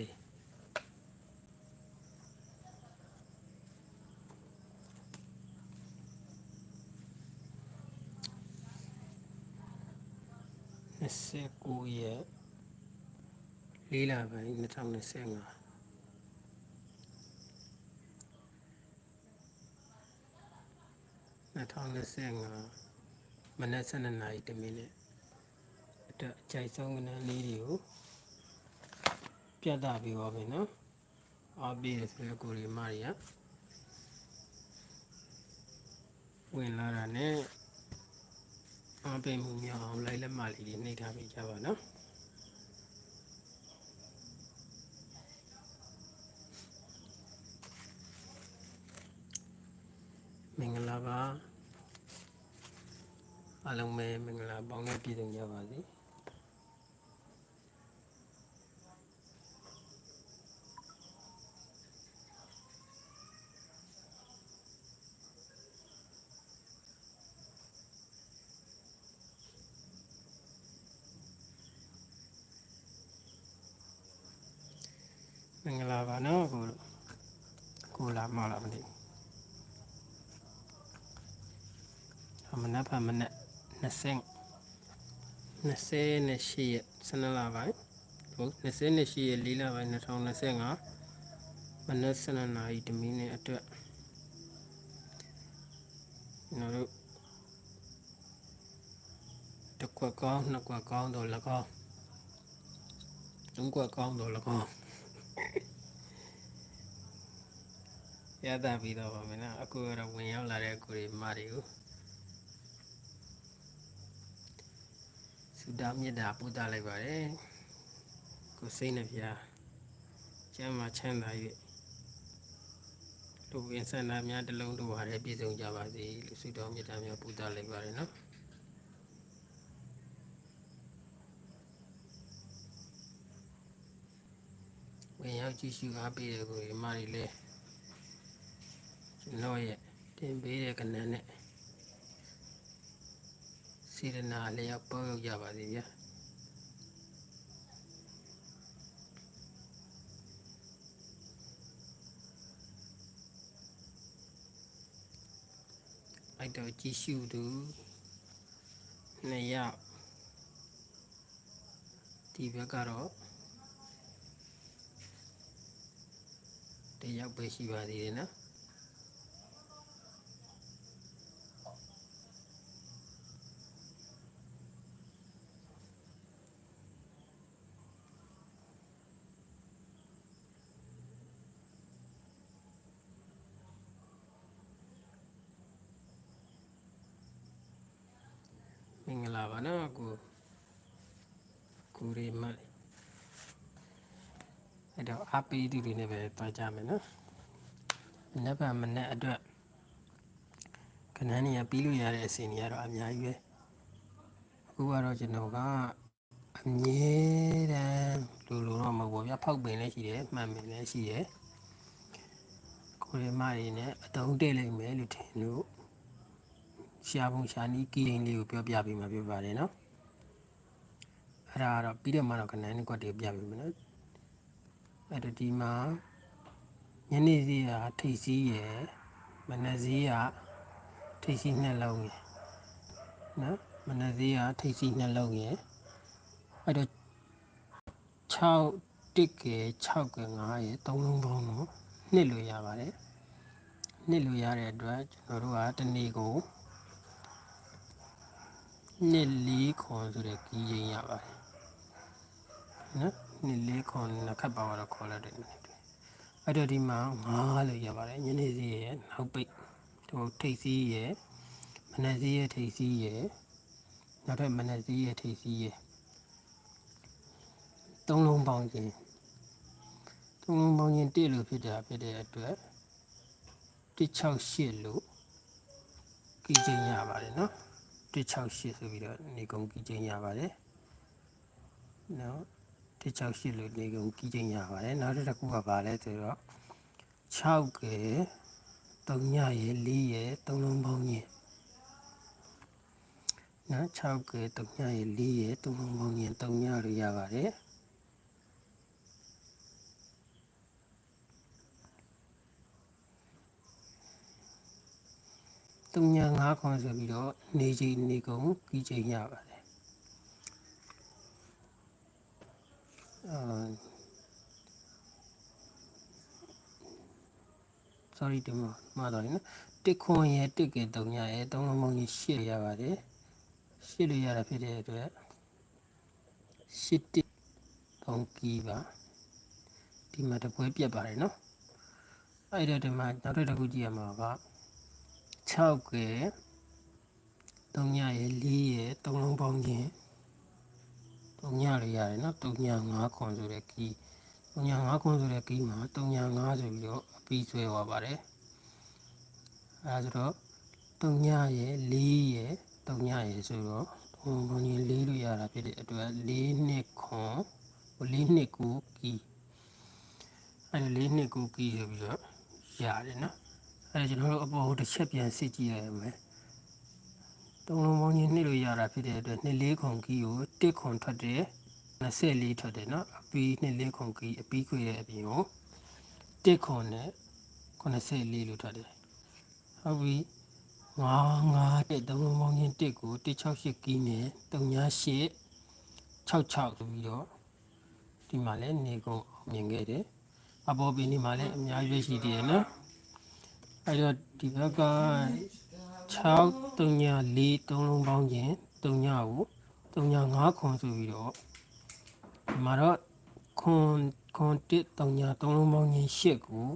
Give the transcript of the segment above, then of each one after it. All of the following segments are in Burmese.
တွေ29ရက်လေးလပိုင်း2025 2025မနက်7:00နာရီတမိနစ်အတွက်အကြိုက်ဆုံးကဏ္ဍလေးတွေကို ပြသပေးပါမယ်နော်အားပေးရဆိုရကိုရီမာရီယာဝင်လာတာနဲ့အားပေးမှုများအောင်လိုက်လက်မလေးတွေနှိပ်ထားပေးကြပါနော်မင်္ဂလာပါအားလုံးပဲမင်္ဂလာပေါင်းနဲ့ပြည့်စုံကြပါစေမင်္ဂလာပါနော်ကိုတို့ကိုလာမလားမသိဘူးအ မနက်ဖမနက်20 28ရက်12လပိုင်းဟုတ်28ရက်4လပိုင်း2025မနက်7:00နာရီတမိနစ်အတွက်ကျွန်တော်တို့တစ်ခွက်ကောင်းနှစ်ခွက်ကောင်းတော့၎င်းသုံးခွက်ကောင်းတော့၎င်းရတာပြီးတော့ပါမယ်နော်အခုကတော့ဝင်ရောက်လာတဲ့ကိုရီမတွေကို ဆုတောင်းမေတ္တာပို့သလိုက်ပါတယ်ကိုစိတ်နှပြကျမ်းမှာချမ်းသာ၍လူဝင်ဆန္ဒများတစ်လုံးတစ်ဝါတည်းပြည့်စုံကြပါစေလို့ဆုတောင်းမေတ္တာများပို့သလိုက်ပါတယ်နော်ဝင်ရောက်ကြည့်ရှုအားပေးတဲ့ကိုရီမတွေလည်းကျွန်တော်ရဲ့တင်ပေးတဲ့ကဏ္ဍနဲ့ စေရနာလျောက်ပေါရောက်ကြပါစေဗျာအဲ့တော့ကြည့်ရှုသူနှစ်ယောက်ဒီဘက်ကတော့တစ်ယောက်ပဲရှိပါသေးတယ်နော် နော်ကိုကိုရီမတ်အဲ့တော့အပီးတူတွေနဲ့ပဲတွားကြမယ်နော်မနေ့ကမနေ့အတွက်ခဏနေရပြီးလို့ရတဲ့အစီအစဉ်တွေကတော့အများကြီးပဲအခုကတော့ကျွန်တော်ကအမြဲတမ်းလူလူတော့မဟုတ်ဘူးဗျဖောက်ပင်လည်းရှိတယ်မှန်ပင်လည်းရှိတယ်ကိုရီမတွေနဲ့အတုံးတက်လိမ့်မယ်လို့ထင်လို့ ရှာပုံရှာနီးကီရင်လေးကိုပြောပြပေးမှာဖြစ်ပါတယ်နော်အဲ့ဒါကတော့ပြီးတော့မှတော့ခဏနေကွက်တွေပြပေးမယ်နော်အဲ့တော့ဒီမှာညနေစီးကထိတ်စီးရယ်မနက်စီးကထိတ်စီးနှစ်လုံးရယ်နော်မနက်စီးကထိတ်စီးနှစ်လုံးရယ်အဲ့တော့6တစ်ကယ်6ကယ်9ရယ်3လုံးပေါင်းတော့နှစ်လို့ရပါတယ်နှစ်လို့ရတဲ့အတွက်ကျွန်တော်တို့ကတစ်နေ့ကို နှစ်လေးခွန်ဆိုတဲ့ကီးရင်ရပါတယ်နော်နှစ်လေးခွန်နှစ်ခတ်ပါတော့ခေါ်လိုက်တယ်အဲ့တော့ဒီမှာ9လို့ရပါတယ်ညနေစီးရဲ့နောက်ပိတ်ဟိုထိတ်စီးရဲ့မနက်စီးရဲ့ထိတ်စီးရဲ့နောက်ထပ်မနက်စီးရဲ့ထိတ်စီးရဲ့သုံးလုံးပေါင်းခြင်းသုံးလုံးပေါင်းခြင်း1လို့ဖြစ်တာဖြစ်တဲ့အတွက်168လို့ကီးချင်းရပါတယ်နော် 168ဆိုပြီးတော့နေကုန်ကြီးချင်းရပါတယ်။နော်168လို့နေကုန်ကြီးချင်းရပါတယ်။နောက်တစ်ခုကဘာလဲဆိုတော့6ကဲ3ညရယ်4ရယ်3လုံးပေါင်းရင်နော်6ကဲ3ညရယ်4ရယ်3လုံးပေါင်းရင်3ညလို့ရပါတယ်။ 35ခွန်ဆိုပြီးတော့နေချိန်နေကုန်ပြီးချိန်ရပါတယ်အာ sorry ဒီမှာမှားတော့နော်တစ်ခွန်ရဲ့တစ်ကဲ3ညရဲ့3လုံးပေါင်းကြီး8ရပါတယ်8လို့ရတာဖြစ်တဲ့အတွက်8တစ်3ကီးပါဒီမှာတပွဲပြတ်ပါတယ်နော်အဲ့တော့ဒီမှာနောက်တစ်ခုကြည့်ရမှာက 6ကဲ3ညရဲ့4ရဲ့3လုံးပေါင်းချင်း3ညလို့ရတယ်နော်3ည5ခွန်ဆိုတဲ့ကီး3ည5ခွန်ဆိုတဲ့ကီးမှာ3ည5ဆိုပြီးတော့အပြီးဆွဲသွားပါတယ်အဲဒါဆိုတော့3ညရဲ့4ရဲ့3ညရဲ့ဆိုတော့ဘုံဘုံကြီး4လို့ရတာဖြစ်တဲ့အတွက်4နှစ်ခွန်4နှစ်ကိုကီးအဲ့ဒါ4နှစ်ကိုကီးဆိုပြီးတော့ရတယ်နော် အဲ့ဒါကျွန်တော်တို့အပေါ်တစ်ချက်ပြန်စစ်ကြည့်ရမယ်သုံးလုံးပေါင်းကြီးနှစ်လို့ရတာဖြစ်တဲ့အတွက်နှစ်လေးခွန်ကီးကိုတစ်ခွန်ထွက်တယ်24ထွက်တယ်နော်အပီးနှစ်လေးခွန်ကီးအပီးခွေတဲ့အပြင်ကိုတစ်ခွန်နဲ့94လို့ထွက်တယ်ဟုတ်ပြီငါးငါးတဲ့သုံးလုံးပေါင်းချင်းတစ်ကို168ကီးနဲ့38 66ဆိုပြီးတော့ဒီမှာလည်းနေကုန်အောင်မြင်ခဲ့တယ်အပေါ်ပင်ဒီမှာလည်းအများကြီးရှိသေးတယ်နော် အဲ့တော့ဒီဘက်က6 3ည4 3လုံးပေါင်းချင်း3ညကို3ည5ခွန်ဆိုပြီးတော့ဒီမှာတော့ခွန်ခွန်1 3ည3လုံးပေါင်းချင်း8ကို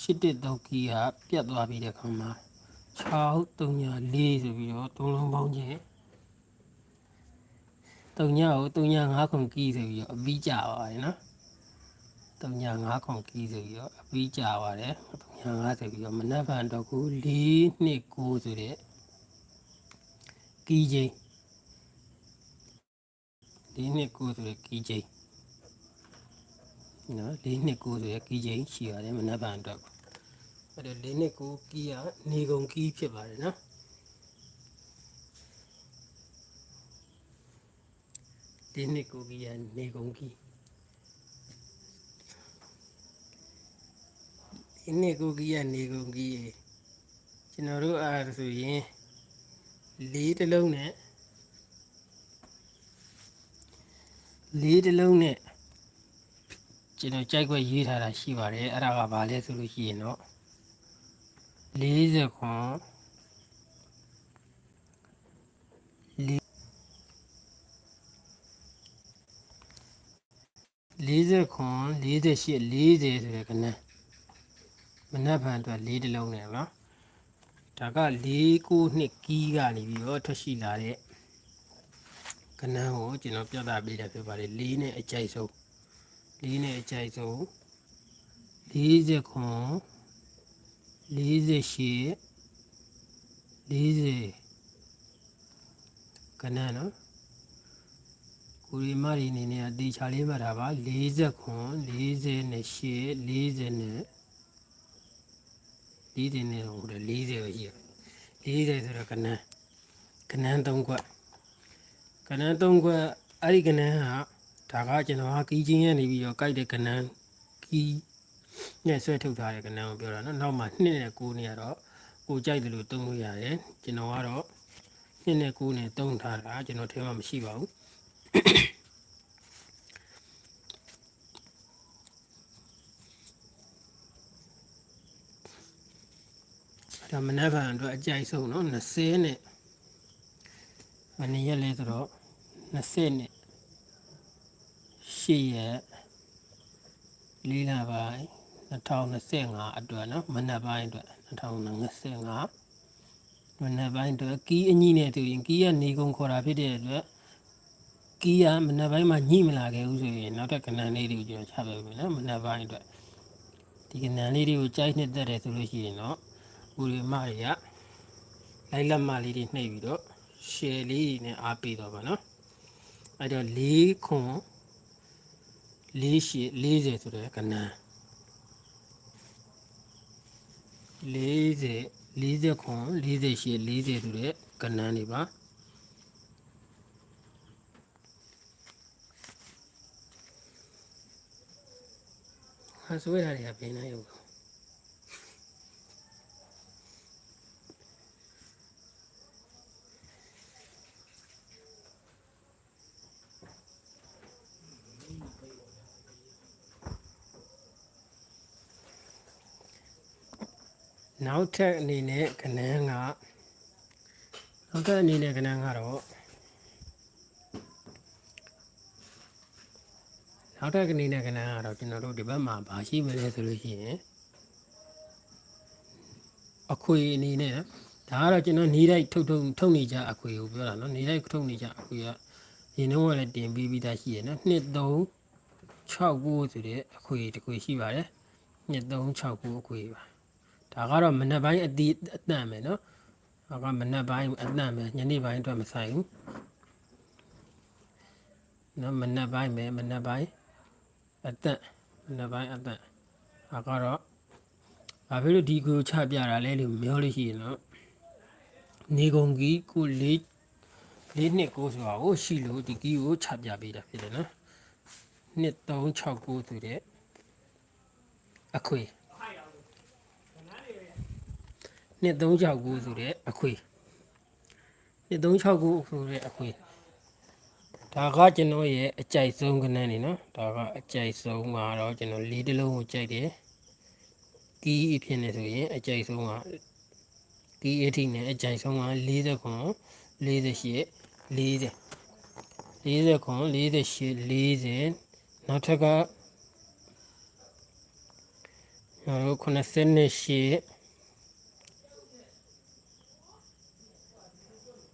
8တစ်3ကီးကပြတ်သွားပြီးတဲ့ခါမှာ6 3ည4ဆိုပြီးတော့3လုံးပေါင်းချင်း3ညကို3ည5ခွန်ကီးဆိုပြီးတော့အပြီးကြပါတယ်နော် 3ည5ခွန်ကီးဆိုပြီးတော့အပြီးကြပါတယ်3ည5ဆိုပြီးတော့မနက်ဖြန်တော့ကို4နှစ်9ဆိုတဲ့ကီးချင်း4နှစ်9ဆိုတဲ့ကီးချင်းနော်4နှစ်9ဆိုတဲ့ကီးချင်းရှိပါတယ်မနက်ဖြန်တော့အဲ့တော့4နှစ်9ကီးကနေကုန်ကီးဖြစ်ပါတယ်နော်ဒီနှစ်ကိုကြီးကနေကုန်ကြီး ဒီနှစ်ကိုကြီးကနေကုန်ကြီးကျွန်တော်တို့အားဆိုရင်လေးတစ်လုံးနဲ့လေးတစ်လုံးနဲ့ကျွန်တော်ကြိုက်ခွက်ရေးထားတာရှိပါတယ်အဲ့ဒါကဘာလဲဆိုလို့ရှိရင်တော့40ခွန်40ခွန်48 40ဆိုတဲ့ကနန်း မနက်ဖြန်အတွက်၄တလုံးနဲ့နော်ဒါက၄ကိုနှစ်ကီးကနေပြီးတော့ထွက်ရှိလာတဲ့ကနန်းကိုကျွန်တော်ပြသပေးတာဖြစ်ပါတယ်၄နဲ့အကြိုက်ဆုံး၄နဲ့အကြိုက်ဆုံး40ခွန်48 40ကနန်းနော်ကိုရီမရီအနေနဲ့အသေးချာလေးမှတ်တာပါ40ခွန်48 40နဲ့ 40နဲ့ဟိုလေ40ပဲရှိရ40ဆိုတော့ကနန်းကနန်း3ခွက်ကနန်း3ခွက်အဲ့ဒီကနန်းဟာဒါကကျွန်တော်ကကီးချင်းရနေပြီးတော့ကြိုက်တဲ့ကနန်းကီးနဲ့ဆွဲထုတ်ထားတဲ့ကနန်းကိုပြောတာနော်နောက်မှ2နဲ့9နဲ့ကတော့ကိုကြိုက်တယ်လို့သုံးလို့ရတယ်ကျွန်တော်ကတော့2နဲ့9နဲ့သုံးထားတာကျွန်တော်ထဲမှာမရှိပါဘူး ဒါမနက်ဖြန်အတွက်အကြိုက်ဆုံးနော်20နဲ့မနေ့ရက်လဲဆိုတော့20နဲ့8ရက်လေးလပိုင်း2025အတွက်နော်မနက်ပိုင်းအတွက်2025မနက်ပိုင်းအတွက်ကီးအညီနဲ့တူရင်ကီးရနေကုန်ခေါ်တာဖြစ်တဲ့အတွက်ကီးရမနက်ပိုင်းမှာညှိမလာခဲ့ဘူးဆိုရင်နောက်ထပ်ကဏ္ဍလေးတွေကိုကျွန်တော်ချပေးမယ်နော်မနက်ပိုင်းအတွက်ဒီကဏ္ဍလေးတွေကိုကြိုက်နှစ်သက်တယ်ဆိုလို့ရှိရင်တော့ ဦးရီမတွေကလိုက်လက်မလေးတွေနှိပ်ပြီးတော့ share လေးတွေနဲ့အားပေးတော့ပါနော်အဲ့တော့၄ခွန်၄ရှည်40ဆိုတဲ့ကဏ္ဍ40 40ခွန်40ရှည်40ဆိုတဲ့ကဏ္ဍတွေပါဟာဆွဲတာတွေကပြင်းနေရုံ နောက်ထပ်အနေနဲ့ကနန်းကနောက်ထပ်အနေနဲ့ကနန်းကတော့နောက်ထပ်အနေနဲ့ကနန်းကတော့ကျွန်တော်တို့ဒီဘက်မှာဗာရှိမလဲဆိုလို့ရှိရင်အခွေအနေနဲ့နော်ဒါကတော့ကျွန်တော်နေလိုက်ထုတ်ထုတ်ထုတ်နေကြအခွေကိုပြောတာနော်နေလိုက်ထုတ်နေကြအခွေကရင်တော့ကလည်းတင်ပြီးပြီးသားရှိရနော်2 3 6 9ဆိုတဲ့အခွေတစ်ခွေရှိပါတယ်2 3 6 9အခွေပါ ဒါကတော့မနက်ပိုင်းအတိအတန့်ပဲနော်ဒါကမနက်ပိုင်းအတန့်ပဲညနေပိုင်းအတွက်မဆိုင်ဘူးနော်မနက်ပိုင်းပဲမနက်ပိုင်းအတန့်မနက်ပိုင်းအတန့်ဒါကတော့ဘာဖြစ်လို့ဒီကိုချပြတာလဲလို့ပြောလို့ရှိရင်တော့နေကုန်ကြီးကိုလေးလေးနှစ်ကိုဆိုတာကိုရှိလို့ဒီကီးကိုချပြပေးတာဖြစ်တယ်နော်နှစ်369ဆိုတဲ့အခွေ နှစ်369ဆိုတဲ့အခွေနှစ်369ဆိုတဲ့အခွေဒါကကျွန်တော်ရဲ့အကြိုက်ဆုံးကနန်းနေနော်ဒါကအကြိုက်ဆုံးမှာတော့ကျွန်တော်လေးတစ်လုံးကိုကြိုက်တယ်ကီးအဖြစ်နေဆိုရင်အကြိုက်ဆုံးကကီးအထိနဲ့အကြိုက်ဆုံးက40ခွန်48 40 40ခွန်48 40နောက်ထပ်ကကျွန်တော်တို့98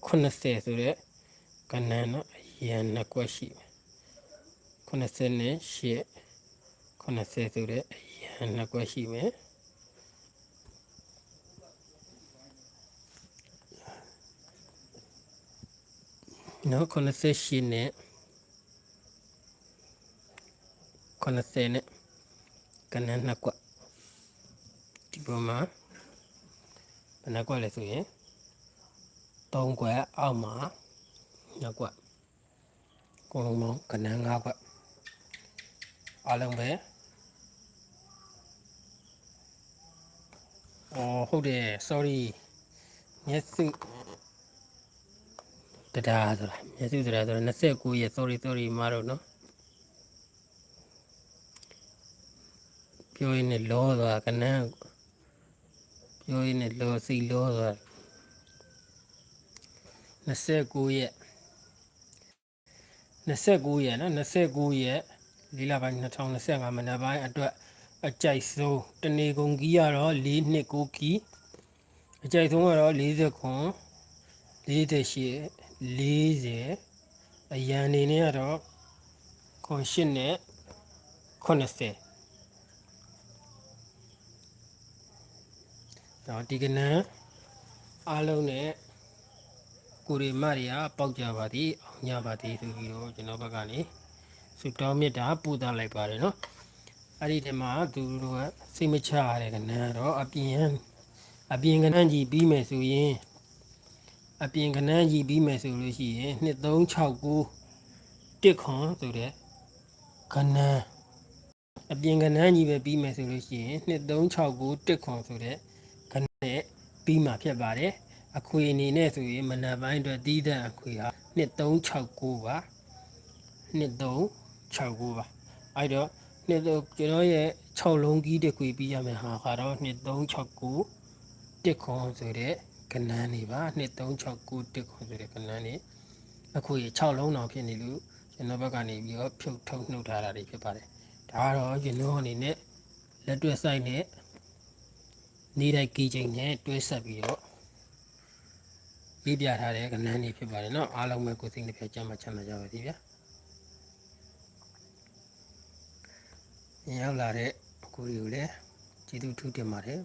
80ဆိုတဲ့ကဏ္ဍနော်အရန်နှစ်ကွက်ရှိတယ်98 80ဆိုတဲ့အရန်နှစ်ကွက်ရှိမယ်နော်98နဲ့90နဲ့ကဏ္ဍနှစ်ကွက်ဒီပေါ်မှာဘယ်နှကွက်လဲဆိုရင် 3ကွက်အောက်မှာနှစ်ကွက်အကုန်လုံးပေါင်းကဏ္ဍ5ကွက်အားလုံးပဲအော်ဟုတ်တယ် sorry မျက်စုတရားဆိုတာမျက်စုတရားဆိုတာ29ရက် sorry sorry မတော့နော်ပြောရင်းနဲ့လောသွားကဏ္ဍပြောရင်းနဲ့လောစိတ်လောသွား 29ရက်29ရက်နော်29ရက်လလပိုင်း2025မနက်ပိုင်းအတွက်အကြိုက်ဆုံးတနေကုန်ကြီးကတော့4နှစ်9ကီအကြိုက်ဆုံးကတော့40ခွန်48 40အရန်နေနဲ့ကတော့ခွန်8နဲ့80တော့ဒီကနန်းအားလုံးနဲ့ ကိုရီမရီယာပေါက်ကြပါသည်အောင်ကြပါသည်ဆိုပြီးတော့ကျွန်တော်ဘက်ကနေဆုတောင်းမြတ်တာပူတာလိုက်ပါတယ်နော်အဲ့ဒီတည်းမှာသူတို့ကစိတ်မချရတဲ့ကနန်းတော့အပြင်အပြင်ကနန်းကြီးပြီးမယ်ဆိုရင်အပြင်ကနန်းကြီးပြီးမယ်ဆိုလို့ရှိရင်2369တစ်ခွန်ဆိုတဲ့ကနန်းအပြင်ကနန်းကြီးပဲပြီးမယ်ဆိုလို့ရှိရင်2369တစ်ခွန်ဆိုတဲ့ကနန်းနဲ့ပြီးမှာဖြစ်ပါတယ် အခွေအနေနဲ့ဆိုရင်မနက်ပိုင်းအတွက်တီးတဲ့အခွေဟာ2369ပါ2369ပါအဲ့တော့နှစ်တော့ကျွန်တော်ရဲ့6လုံးကြီးတစ်ခွေပြီးရမယ်ဟာကတော့2369တစ်ခွန်ဆိုတဲ့ကနန်းနေပါ2369တစ်ခွန်ဆိုတဲ့ကနန်းနေအခွေ6လုံးတောင်ဖြစ်နေလို့ကျွန်တော်ဘက်ကနေပြီးတော့ဖြုတ်ထုတ်နှုတ်ထားတာတွေဖြစ်ပါတယ်ဒါကတော့ကျွန်တော်အနေနဲ့လက်တွဲဆိုင်နဲ့နေတိုင်းကြီးချိန်နဲ့တွဲဆက်ပြီးတော့ ပေးပြထားတဲ့ကဏ္ဍတွေဖြစ်ပါတယ်နော်အားလုံးပဲကိုယ်စိတ်နှပြချမ်းမချမ်းသာကြပါစေဗျာရောက်လာတဲ့အကူတွေကိုလည်းကျေးဇူးထူးတင်ပါတယ်